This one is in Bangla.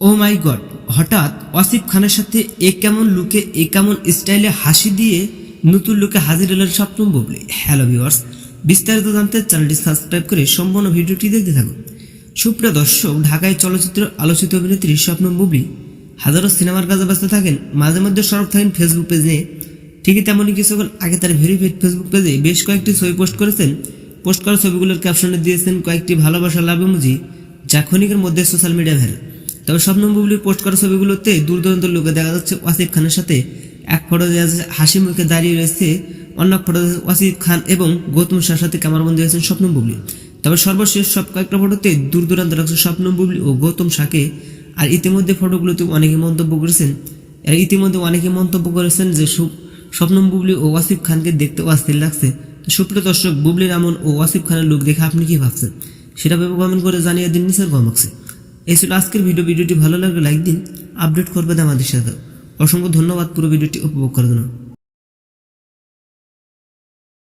ও মাই গড হঠাৎ ওয়াসিফ খানের সাথে এ কেমন লুকে, এ কেমন স্টাইলে হাসি দিয়ে নতুন লুকে হাজির হলেন স্বপ্ন বুবলি। হ্যালো ভিউয়ার্স বিস্তারিত জানতে চ্যানেলটি সাবস্ক্রাইব করে সম্পূর্ণ ভিডিওটি দেখতে থাকুন। সুপ্রিয় দর্শক, ঢাকায় চলচ্চিত্র আলোচিত অভিনেত্রী স্বপ্ন বুবলি হাজারো সিনেমার কাজে ব্যস্ত থাকেন। মাঝে মধ্যে সরব থাকেন ফেসবুক পেজে ঠিকই তেমনই কিছুক্ষণ আগে তার ভেরিফাইড ফেসবুক পেজে বেশ কয়েকটি ছবি পোস্ট করেছেন। পোস্ট করা ছবিগুলোর ক্যাপশনে দিয়েছেন কয়েকটি ভালোবাসা লাভ ইমোজি যা ক্ষণিকের মধ্যে সোশ্যাল মিডিয়া ভাইরাল তবে স্বপ্ন বুবলির পোস্ট করা ছবিগুলোতে দূর দূরান্ত লোকে দেখা যাচ্ছে ওয়াসিফ খানের সাথে। এক ফটো হাসি মুখে দাঁড়িয়ে রয়েছে, অন্য ফটো ওয়াসিফ খান এবং গৌতম শাহর সাথে ক্যামেরাবন্দি হয়েছেন স্বপ্ন বুবলি তবে সর্বশেষ সব কয়েকটা ফটোতে দূর দূরান্ত রাখছে স্বপ্ন বুবলি ও গৌতম শাহকে। আর ইতিমধ্যে ফটোগুলোতে অনেকে মন্তব্য করেছেন আর ইতিমধ্যে অনেকে মন্তব্য করেছেন যে স্বপ্নম বুবলি ও ওয়াসিফ খানকে দেখতে অস্থির লাগছে। তো সুপ্রিয় দর্শক বুবলির আমন ও ওয়াসিফ খানের লুক দেখে আপনি কি ভাবছেন? সেটা ভেবে কমেন্ট করে জানিয়ে দিন নিচের কমক্সে এই ছিল আজকের ভিডিও। ভিডিওটি ভালো লাগলে লাইক দিন, আপডেট করবেন আমাদের সাথে। অসংখ্য ধন্যবাদ পুরো ভিডিওটি উপভোগ করার জন্য।